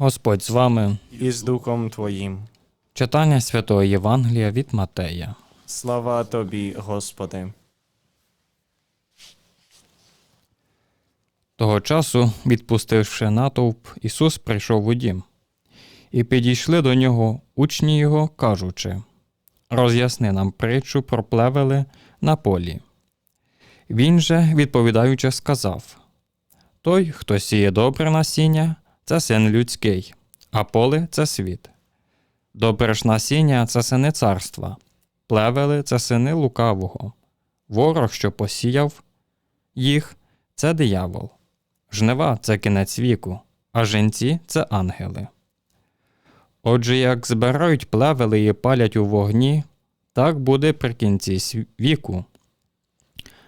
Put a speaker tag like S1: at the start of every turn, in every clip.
S1: Господь з вами.
S2: і з Духом Твоїм.
S1: Читання Святого Євангелія від Матея.
S2: Слава Тобі, Господи.
S1: Того часу, відпустивши натовп, Ісус прийшов у дім. І підійшли до нього учні його, кажучи: Роз'ясни нам притчу про плевели на полі. Він же, відповідаючи, сказав: Той, хто сіє добре насіння, це син людський, а поле це світ. Добре ж насіння це сини царства, плевели це сини лукавого. Ворог, що посіяв їх, це диявол. Жнива це кінець віку, а жінці це ангели. Отже, як збирають плевели і палять у вогні, так буде при кінці віку.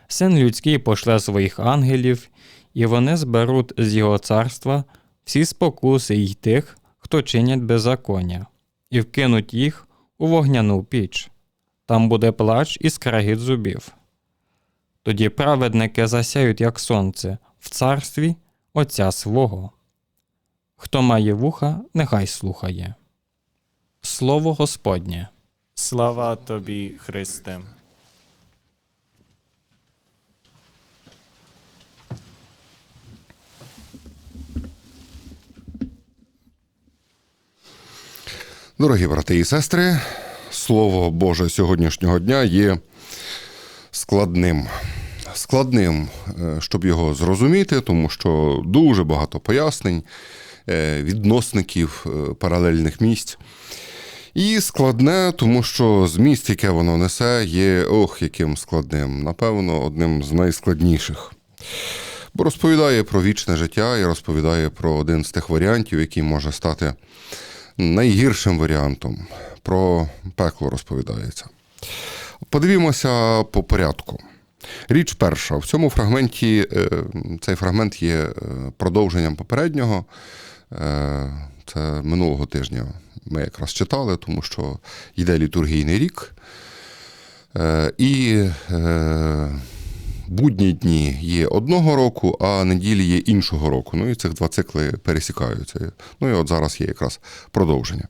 S1: Син людський пошле своїх ангелів, і вони зберуть з його царства всі спокуси й тих, хто чинять беззаконня, і вкинуть їх у вогняну піч. Там буде плач і скрегіт зубів. Тоді праведники засяють, як сонце, в царстві Отця свого. Хто має вуха, нехай слухає. Слово Господнє.
S2: Слава Тобі, Христе.
S3: Дорогі брати і сестри, слово Боже сьогоднішнього дня є складним. Складним, е, щоб його зрозуміти, тому що дуже багато пояснень, е, відносників е, паралельних місць. І складне, тому що зміст, яке воно несе, є ох, яким складним. Напевно, одним з найскладніших. Бо розповідає про вічне життя і розповідає про один з тих варіантів, який може стати найгіршим варіантом. Про пекло розповідається. Подивімося по порядку. Річ перша. В цьому фрагменті е, цей фрагмент є е, продовженням попереднього. Е, Це минулого тижня ми якраз читали, тому що йде літургійний рік. І будні дні є одного року, а неділі є іншого року. Ну і цих два цикли пересікаються. Ну і от зараз є якраз продовження.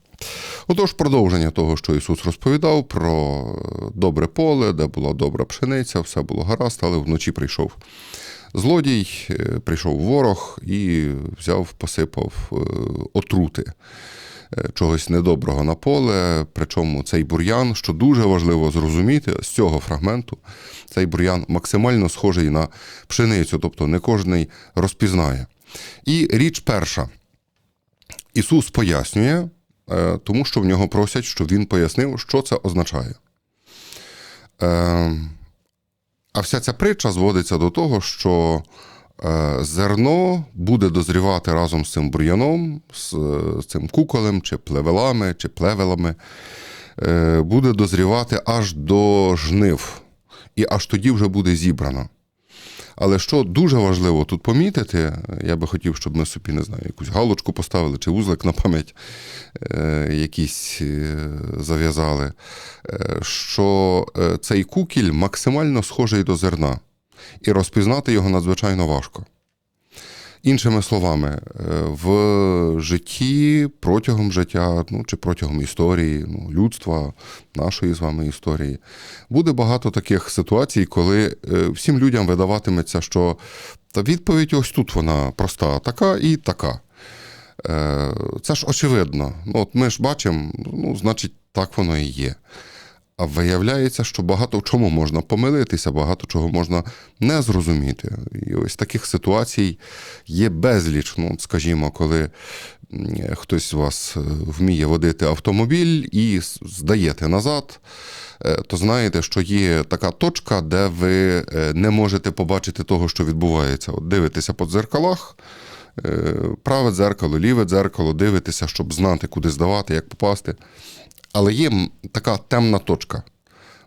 S3: Отож, продовження того, що Ісус розповідав про добре поле, де була добра пшениця, все було гаразд, але вночі прийшов злодій, е, прийшов ворог і взяв, посипав е, отрути е, чогось недоброго на поле. Причому цей бур'ян, що дуже важливо зрозуміти з цього фрагменту, цей бур'ян максимально схожий на пшеницю, тобто не кожний розпізнає. І річ перша. Ісус пояснює, е, тому що в нього просять, щоб він пояснив, що це означає. Е, А вся ця притча зводиться до того, що зерно буде дозрівати разом з цим бур'яном, з е, цим куколем, чи плевелами, чи плевелами, е, буде дозрівати аж до жнив, і аж тоді вже буде зібрано. Але що дуже важливо тут помітити, я би хотів, щоб ми собі не знаю, якусь галочку поставили чи вузлик на пам'ять е, якийсь е, зав'язали, е, що е, цей кукіль максимально схожий до зерна, і розпізнати його надзвичайно важко. Іншими словами, е, в житті протягом життя, ну чи протягом історії, ну, людства, нашої з вами історії, буде багато таких ситуацій, коли е, всім людям видаватиметься, що та відповідь ось тут вона проста, така і така. Е, Це ж очевидно. Ну, от ми ж бачимо, ну, значить, так воно і є. А виявляється, що багато в чому можна помилитися, багато чого можна не зрозуміти. І ось таких ситуацій є безліч. Ну, скажімо, коли хтось з вас е, вміє водити автомобіль і здаєте назад, е, то знаєте, що є така точка, де ви е, не можете побачити того, що відбувається. От дивитеся по дзеркалах. Праве дзеркало, ліве дзеркало, дивитеся, щоб знати, куди здавати, як попасти. Але є така темна точка,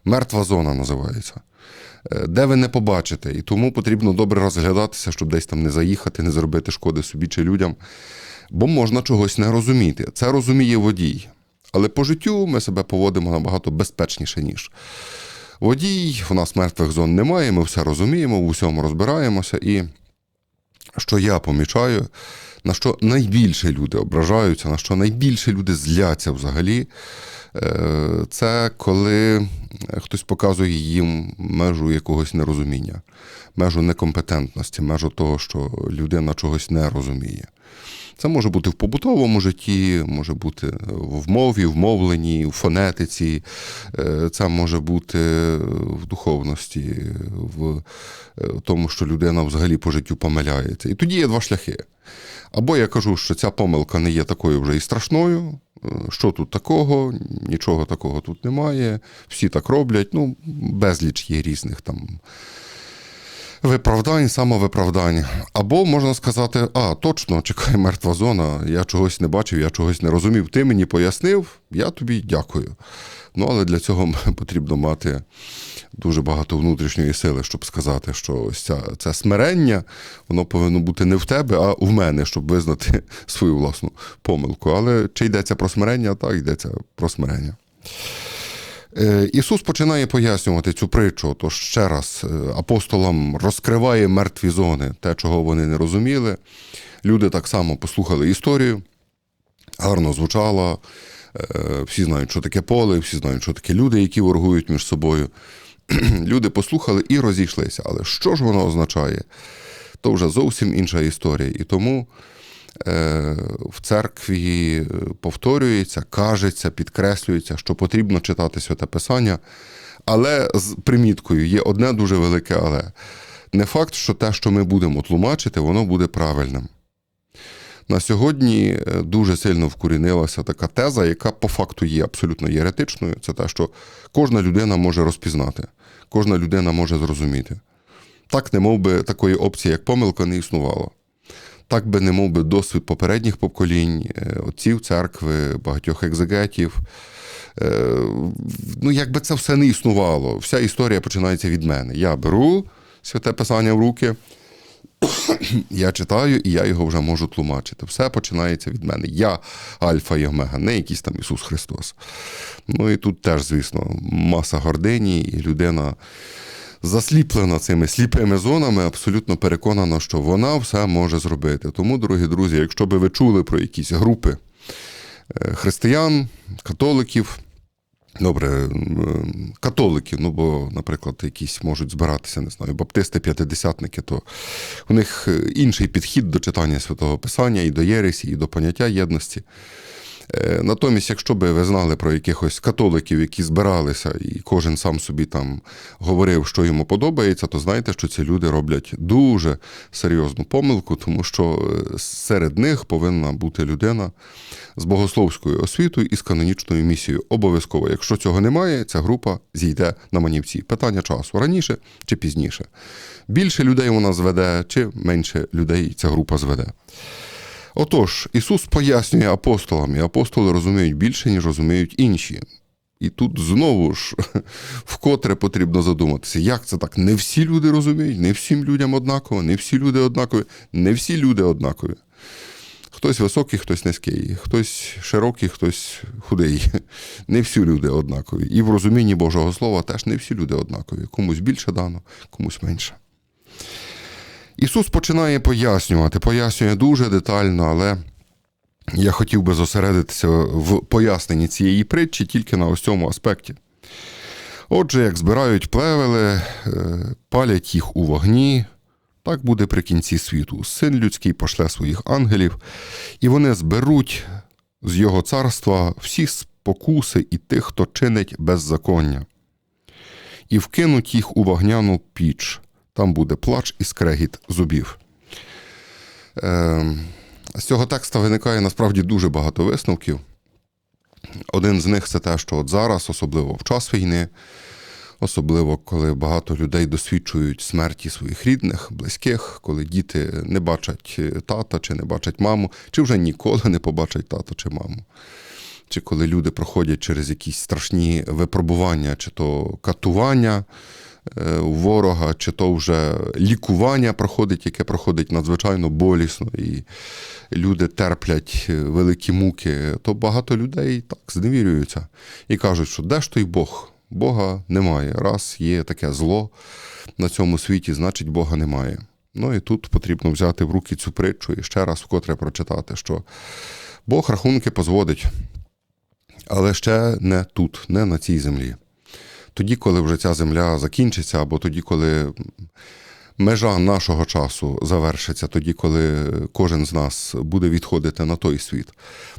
S3: мертва зона називається, е, де ви не побачите. І тому потрібно добре розглядатися, щоб десь там не заїхати, не зробити шкоди собі чи людям. Бо можна чогось не розуміти. Це розуміє водій. Але по життю ми себе поводимо набагато безпечніше, ніж. Водій, у нас мертвих зон немає, ми все розуміємо, в усьому розбираємося. І що я помічаю, на що найбільше люди ображаються, на що найбільше люди зляться взагалі, е, це коли хтось показує їм межу якогось нерозуміння, межу некомпетентності, межу того, що людина чогось не розуміє. Це може бути в побутовому житті, може бути в мові, в мовленні, в фонетиці, е, це може бути в духовності, в е, тому, що людина взагалі по життю помиляється. І тоді є два шляхи. Або я кажу, що ця помилка не є такою вже і страшною. е, Що тут такого? Нічого такого тут немає. Всі так роблять. Ну, безліч є різних там виправдань, самовиправдань. Або можна сказати, а, точно, чекай, мертва зона, я чогось не бачив, я чогось не розумів. Ти мені пояснив, я тобі дякую. Ну, але для цього потрібно мати дуже багато внутрішньої сили, щоб сказати, що ось ця, це смирення, воно повинно бути не в тебе, а в мене, щоб визнати свою власну помилку. Але чи йдеться про смирення? Так, йдеться про смирення. Е, Ісус починає пояснювати цю притчу, то ще раз е, апостолам розкриває мертві зони, те, чого вони не розуміли. Люди так само послухали історію, гарно звучало. е, Всі знають, що таке поле, всі знають, що таке люди, які воргують між собою. Люди послухали і розійшлися. Але що ж воно означає? То вже зовсім інша історія. І тому в церкві е, повторюється, кажеться, підкреслюється, що потрібно читати святе Писання, але з приміткою є одне дуже велике але. Не факт, що те, що ми будемо тлумачити, воно буде правильним. На сьогодні е, дуже сильно вкорінилася така теза, яка по факту є абсолютно єретичною. Це те, що кожна людина може розпізнати, кожна людина може зрозуміти. Так, не мов би такої опції, як помилка, не існувало. Так би не мов би досвід попередніх поколінь, е, отців церкви, багатьох екзегетів. Е, Ну, якби це все не існувало. Вся історія починається від мене. Я беру святе писання в руки, я читаю, і я його вже можу тлумачити. Все починається від мене. Я Альфа і Омега, не якийсь там Ісус Христос. Ну і тут теж, звісно, маса гордині, і людина засліплена цими сліпими зонами, абсолютно переконана, що вона все може зробити. Тому, дорогі друзі, якщо би ви чули про якісь групи е, християн, католиків, Добре, м, католики, ну бо, наприклад, якісь можуть збиратися, не знаю, баптисти, п'ятидесятники, то у них е, інший підхід до читання святого Писання і до Єресі, і до поняття єдності. Е, Натомість, якщо би ви знали про якихось католиків, які збиралися, і кожен сам собі там говорив, що йому подобається, то знаєте, що ці люди роблять дуже серйозну помилку, тому що е, серед них повинна бути людина з богословською освітою і з канонічною місією. Обов'язково, якщо цього немає, ця група зійде на манівці. Питання часу раніше чи пізніше. Більше людей вона зведе, чи менше людей ця група зведе. Отож, Ісус пояснює апостолам, і апостоли розуміють більше, ніж розуміють інші. І тут знову ж вкотре потрібно задуматися, як це так? Не всі люди розуміють, не всім людям однаково, не всі люди однакові, не всі люди однакові. Хтось високий, хтось низький, хтось широкий, хтось худий. Не всі люди однакові. І в розумінні Божого Слова теж не всі люди однакові. Комусь більше дано, комусь менше. Ісус починає пояснювати, пояснює дуже детально, але я хотів би зосередитися в поясненні цієї притчі тільки на ось цьому аспекті. Отже, як збирають плевели, е, палять їх у вогні, так буде при кінці світу. Син людський пошле своїх ангелів, і вони зберуть з його царства всі спокуси і тих, хто чинить беззаконня, і вкинуть їх у вогняну піч. Там буде плач і скрегіт зубів. Е, з цього текста виникає насправді дуже багато висновків. Один з них це те, що от зараз, особливо в час війни, особливо коли багато людей досвідчують смерті своїх рідних, близьких, коли діти не бачать тата чи не бачать маму, чи вже ніколи не побачать тата чи маму. Чи коли люди проходять через якісь страшні випробування, чи то катування е, у ворога, чи то вже лікування проходить, яке проходить надзвичайно болісно, і люди терплять е, великі муки, то багато людей так зневірюються і кажуть, що де ж той Бог? Бога немає. Раз є таке зло на цьому світі, значить Бога немає. Ну і тут потрібно взяти в руки цю притчу і ще раз вкотре прочитати, що Бог рахунки позводить, але ще не тут, не на цій землі. Тоді, коли вже ця земля закінчиться, або тоді, коли межа нашого часу завершиться, тоді, коли кожен з нас буде відходити на той світ,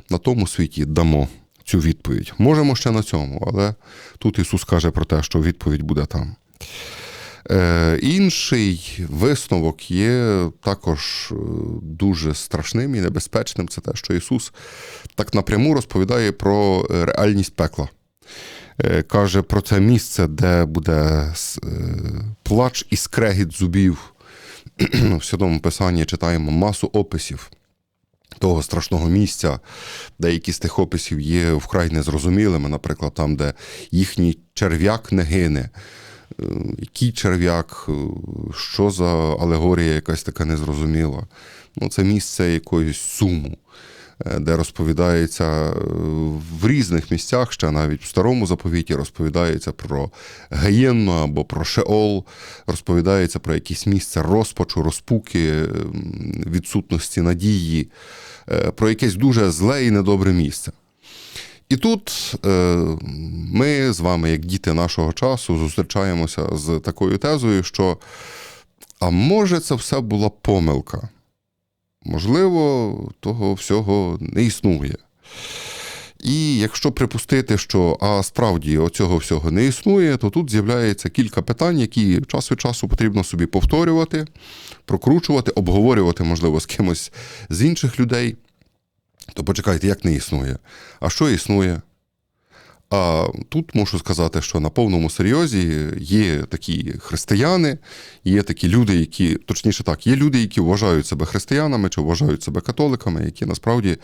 S3: на тому світі дамо цю відповідь. Можемо ще на цьому, але тут Ісус каже про те, що відповідь буде там. Е, інший висновок є також е, дуже страшним і небезпечним. Це те, що Ісус так напряму розповідає про е, реальність пекла. Е, Каже про це місце, де буде е, плач і скрегіт зубів. В Святому Писанні читаємо масу описів того страшного місця. Деякі з тих описів є вкрай незрозумілими, наприклад, там, де їхній черв'як не гине. Е, Який черв'як, що за алегорія якась така незрозуміла. Ну, це місце якоїсь суму, де розповідається е, в різних місцях, ще навіть в старому заповіті розповідається про Гаєнну або про Шеол, розповідається про якесь місце розпачу, розпуки, е, відсутності надії, е, про якесь дуже зле і недобре місце. І тут е, ми з вами, як діти нашого часу, зустрічаємося з такою тезою, що а може це все була помилка? Можливо, того всього не існує. І якщо припустити, що а справді оцього всього не існує, то тут з'являється кілька питань, які час від часу потрібно собі повторювати, прокручувати, обговорювати, можливо, з кимось з інших людей. То почекайте, як не існує? А що існує? А тут мушу сказати, що на повному серйозі є такі християни, є такі люди, які, точніше так, є люди, які вважають себе християнами чи вважають себе католиками, які насправді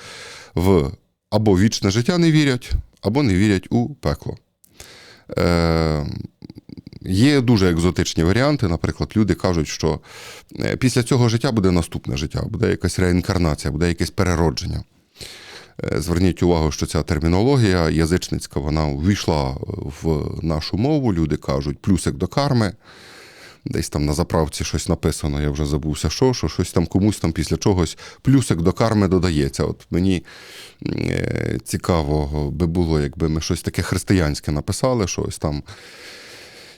S3: в або вічне життя не вірять, або не вірять у пекло. Е, Є дуже екзотичні варіанти. Наприклад, люди кажуть, що е, після цього життя буде наступне життя, буде якась реінкарнація, буде якесь переродження. Е, Зверніть увагу, що ця термінологія язичницька вона увійшла в нашу мову. Люди кажуть плюсик до карми. Десь там на заправці щось написано, я вже забувся, що, що щось там комусь там після чогось плюсик до карми додається. От мені е, цікаво би було, якби ми щось таке християнське написали, щось там.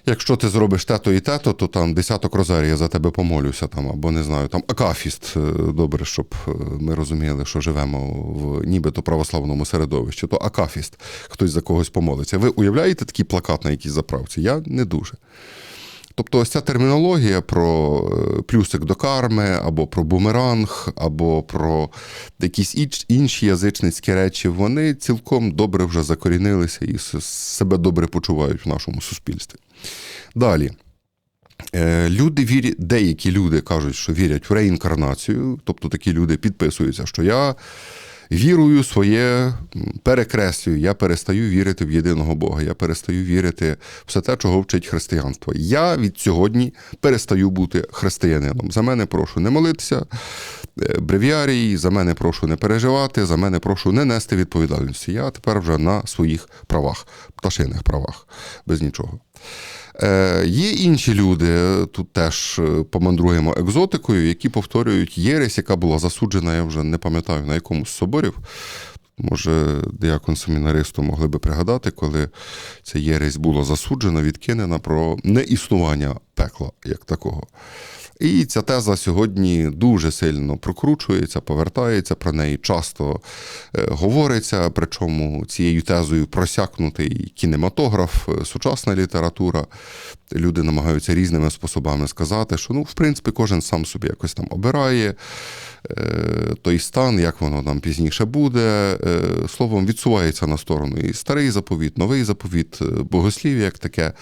S3: Якщо ти зробиш те-то і тато, то там десяток розарія за тебе помолюся, там, або не знаю, там акафіст. Е, Добре, щоб е, ми розуміли, що живемо в нібито православному середовищі, то акафіст, хтось за когось помолиться. Ви уявляєте такий плакат на якійсь заправці? Я не дуже. Тобто, ось ця термінологія про е, плюсик до карми, або про бумеранг, або про якісь інші язичницькі речі, вони цілком добре вже закорінилися і себе добре почувають в нашому суспільстві. Далі. Е, Люди вірять, деякі люди кажуть, що вірять в реінкарнацію, тобто такі люди підписуються, що я вірую своє, перекреслюю, я перестаю вірити в єдиного Бога, я перестаю вірити в все те, чого вчить християнство. Я від сьогодні перестаю бути християнином. За мене прошу не молитися, е, бревіарій, за мене прошу не переживати, за мене прошу не нести відповідальності. Я тепер вже на своїх правах, пташиних правах, без нічого. Е, є інші люди, е, тут теж е, помандруємо екзотикою, які повторюють єресь, яка була засуджена, я вже не пам'ятаю на якому з соборів. Може, деякон семінаристу могли би пригадати, коли ця єресь була засуджена, відкинена про неіснування пекла як такого. І ця теза сьогодні дуже сильно прокручується, повертається, про неї часто е, говориться. Причому цією тезою просякнутий кінематограф, е, сучасна література. Люди намагаються різними способами сказати, що ну, в принципі, кожен сам собі якось там обирає е, той стан, як воно там пізніше буде. Е, Словом, відсувається на сторону і старий заповіт, новий заповіт, е, богослів'я як таке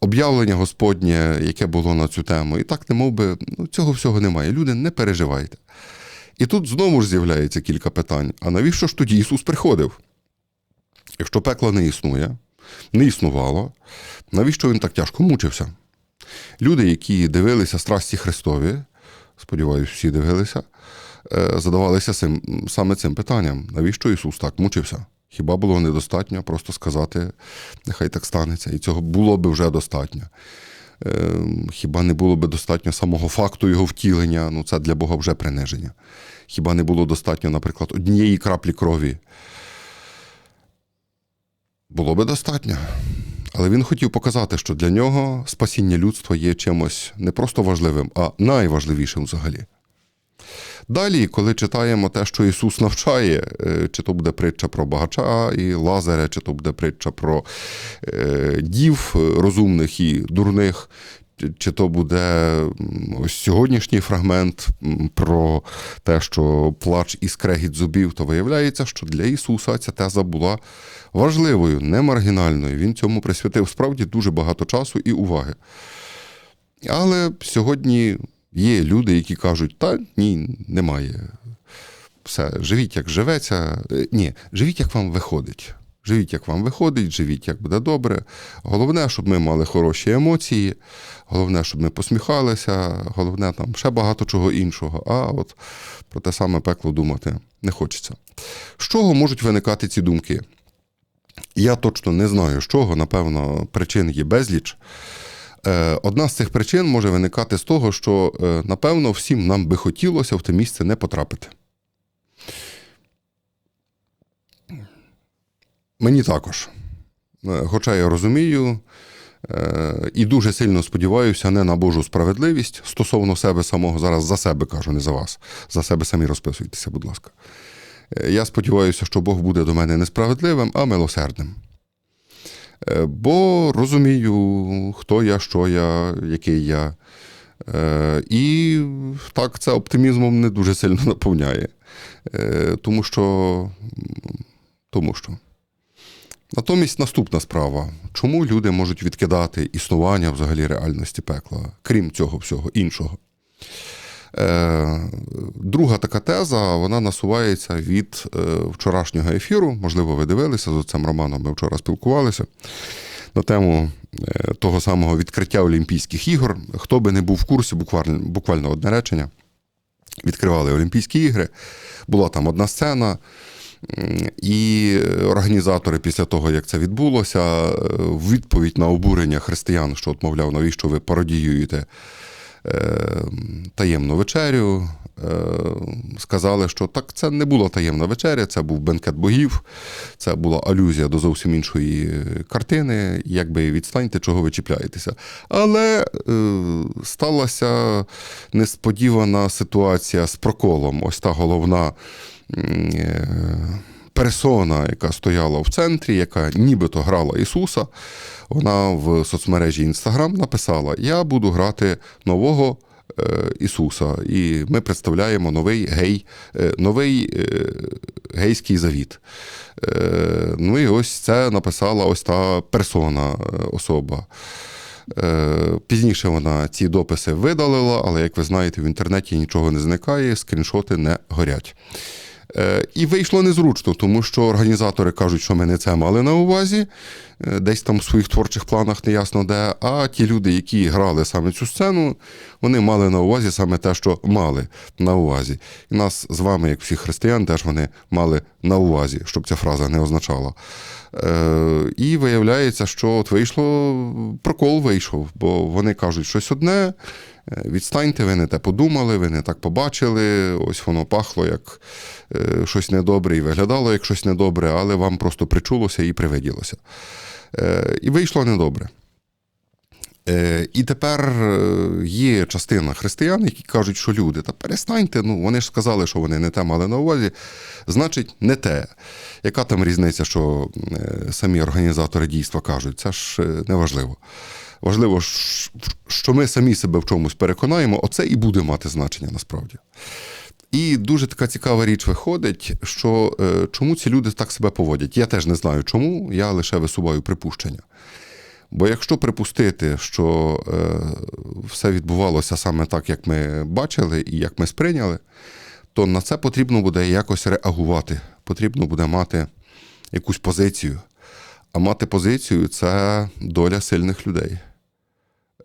S3: об'явлення Господнє, яке було на цю тему. І так, не мов би, ну, цього всього немає. Люди, не переживайте. І тут знову ж з'являється кілька питань: а навіщо ж тоді Ісус приходив? Якщо пекла не існує, не існувало, навіщо він так тяжко мучився? Люди, які дивилися страсті Христові, сподіваюся, всі дивилися, е, задавалися саме цим питанням: навіщо Ісус так мучився? Хіба було недостатньо просто сказати, нехай так станеться, і цього було би вже достатньо. Е, Хіба не було би достатньо самого факту його втілення? Ну, це для Бога вже приниження. Хіба не було достатньо, наприклад, однієї краплі крові? Було би достатньо. Але він хотів показати, що для нього спасіння людства є чимось не просто важливим, а найважливішим взагалі. Далі, коли читаємо те, що Ісус навчає, е, чи то буде притча про багача і Лазаря, чи то буде притча про е, дів е, розумних і дурних, чи- то буде ось сьогоднішній фрагмент про те, що плач і скрегіт зубів, то виявляється, що для Ісуса ця теза була важливою, не маргінальною. Він цьому присвятив справді дуже багато часу і уваги. Але сьогодні є люди, які кажуть, та ні, немає. Все, живіть, як живеться. Е, Ні, живіть, як вам виходить. Живіть, як вам виходить, живіть, як буде добре. Головне, щоб ми мали хороші емоції, головне, щоб ми посміхалися, головне там ще багато чого іншого. А от про те саме пекло думати не хочеться. З чого можуть виникати ці думки? Я точно не знаю, з чого, напевно, причин є безліч. Е, Одна з цих причин може виникати з того, що, е, напевно, всім нам би хотілося в те місце не потрапити. Мені також. Е, Хоча я розумію і дуже сильно сподіваюся не на Божу справедливість стосовно себе самого, зараз за себе кажу, не за вас. За себе самі розписуйтеся, будь ласка. Е, Я сподіваюся, що Бог буде до мене несправедливим, а милосердним. Е, Бо розумію, хто я, що я, який я. Е, І так, це оптимізмом не дуже сильно наповняє. Тому що. Тому що. Натомість наступна справа: чому люди можуть відкидати існування взагалі реальності пекла, крім цього всього іншого? Е, Друга така теза вона насувається від е, вчорашнього ефіру. Можливо, ви дивилися з оцим Романом. Ми вчора спілкувалися на тему е, того самого відкриття Олімпійських ігор. Хто би не був в курсі, буквально, буквально одне речення. Відкривали Олімпійські ігри, була там одна сцена. І організатори після того, як це відбулося, в відповідь на обурення християн, що, от, мовляв, навіщо ви пародіюєте таємну вечерю, е, сказали, що так це не була таємна вечеря, це був бенкет богів, це була алюзія до зовсім іншої е, картини. Якби відстаньте, чого ви чіпляєтеся. Але е, сталася несподівана ситуація з проколом. Ось та головна. е, Персона, яка стояла в центрі, яка нібито грала Ісуса, вона в соцмережі Інстаграм написала: Я буду грати нового е, Ісуса, і ми представляємо новий гей, е, новий е, гейський завіт. Ну і ось це написала ось та персона, особа. Пізніше вона ці дописи видалила, але, як ви знаєте, в інтернеті нічого не зникає, скріншоти не горять. Е, І вийшло незручно, тому що організатори кажуть, що ми не це мали на увазі, е, десь там в своїх творчих планах неясно де. А ті люди, які грали саме цю сцену, вони мали на увазі саме те, що мали на увазі. І нас з вами, як всіх християн, теж вони мали на увазі, щоб ця фраза не означала. Е, І виявляється, що от вийшло, прокол вийшов, бо вони кажуть щось одне. Е, Відстаньте, ви не те подумали, ви не так побачили. Ось воно пахло як е, щось недобре і виглядало як щось недобре, але вам просто причулося і привиділося. Е, І вийшло недобре. І тепер є частина християн, які кажуть, що люди, та перестаньте, ну вони ж сказали, що вони не те мали на увазі, значить, не те. Яка там різниця, що самі організатори дійства кажуть, це ж неважливо. Важливо, що ми самі себе в чомусь переконаємо, оце і буде мати значення насправді. І дуже така цікава річ виходить, що е, чому ці люди так себе поводять. Я теж не знаю чому, я лише висуваю припущення. Бо якщо припустити, що е, все відбувалося саме так, як ми бачили і як ми сприйняли, то на це потрібно буде якось реагувати, потрібно буде мати якусь позицію. А мати позицію це доля сильних людей.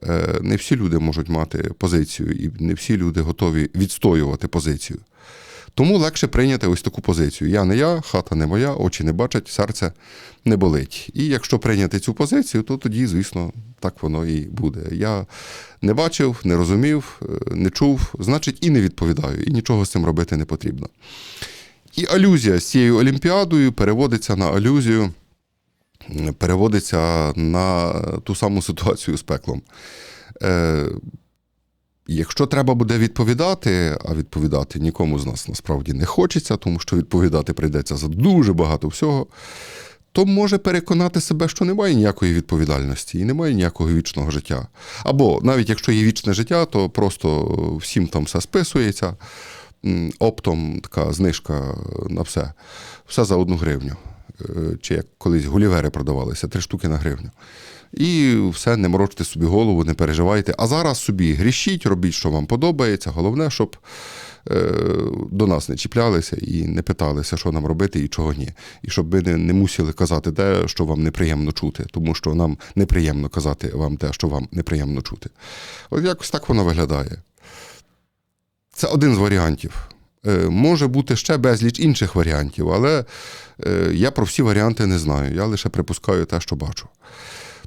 S3: Е, Не всі люди можуть мати позицію, і не всі люди готові відстоювати позицію. Тому легше прийняти ось таку позицію. Я не я, хата не моя, очі не бачать, серце не болить. І якщо прийняти цю позицію, то тоді, звісно, так воно і буде. Я не бачив, не розумів, е, не чув, значить, і не відповідаю, і нічого з цим робити не потрібно. І алюзія з цією олімпіадою переводиться на алюзію, переводиться на ту саму ситуацію з пеклом. Е, Якщо треба буде відповідати, а відповідати нікому з нас насправді не хочеться, тому що відповідати прийдеться за дуже багато всього, то може переконати себе, що немає ніякої відповідальності і немає ніякого вічного життя. Або навіть якщо є вічне життя, то просто всім там все списується, оптом така знижка на все. Все за одну гривню. Е, Чи як колись гулівери продавалися, три штуки на гривню. І все, не морочте собі голову, не переживайте. А зараз собі грішіть, робіть, що вам подобається. Головне, щоб е, до нас не чіплялися і не питалися, що нам робити і чого ні. І щоб ви не, не мусили казати те, що вам неприємно чути, тому що нам неприємно казати вам те, що вам неприємно чути. От якось так воно виглядає. Це один з варіантів. Е, Може бути ще безліч інших варіантів, але е, я про всі варіанти не знаю. Я лише припускаю те, що бачу.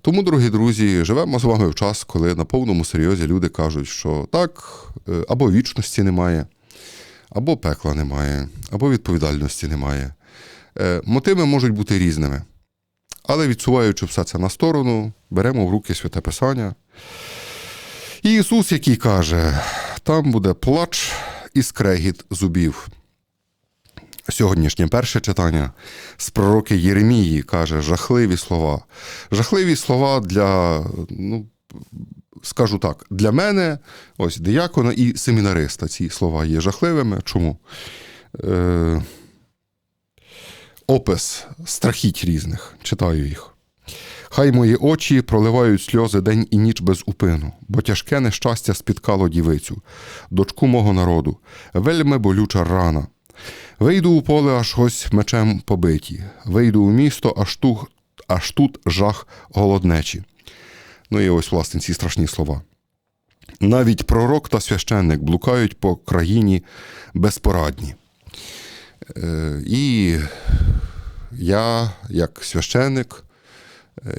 S3: Тому, дорогі друзі, живемо з вами в час, коли на повному серйозі люди кажуть, що так, е, або вічності немає, або пекла немає, або відповідальності немає. Мотиви можуть бути різними. Але відсуваючи все це на сторону, беремо в руки святе Писання. І Ісус, який каже, там буде плач і скрегіт зубів. Сьогоднішнє перше читання з пророки Єремії каже жахливі слова. Жахливі слова для, ну, скажу так, для мене, ось диякона і семінариста. Ці слова є жахливими. Чому? Е, опис страхіть різних. Читаю їх. Хай мої очі проливають сльози день і ніч без упину, бо тяжке нещастя спіткало дівицю, дочку мого народу, вельми болюча рана. Вийду у поле аж ось мечем побиті, вийду у місто, аж, ту, аж тут жах голоднечі. Ну і ось, власне, ці страшні слова. Навіть пророк та священник блукають по країні безпорадні. Е, і я, як священник,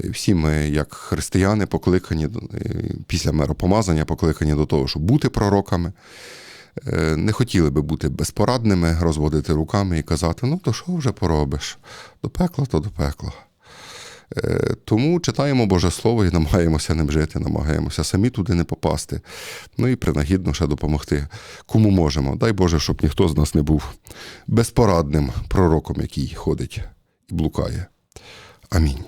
S3: всі ми, як християни, покликані е, після миропомазання, покликані до того, щоб бути пророками. Е, Не хотіли би бути безпорадними, розводити руками і казати: ну то що вже поробиш? До пекла, то до пекла. Е, Тому читаємо Боже Слово і намагаємося ним жити, намагаємося самі туди не попасти. Ну і принагідно ще допомогти, кому можемо. Дай Боже, щоб ніхто з нас не був безпорадним пророком, який ходить і блукає. Амінь.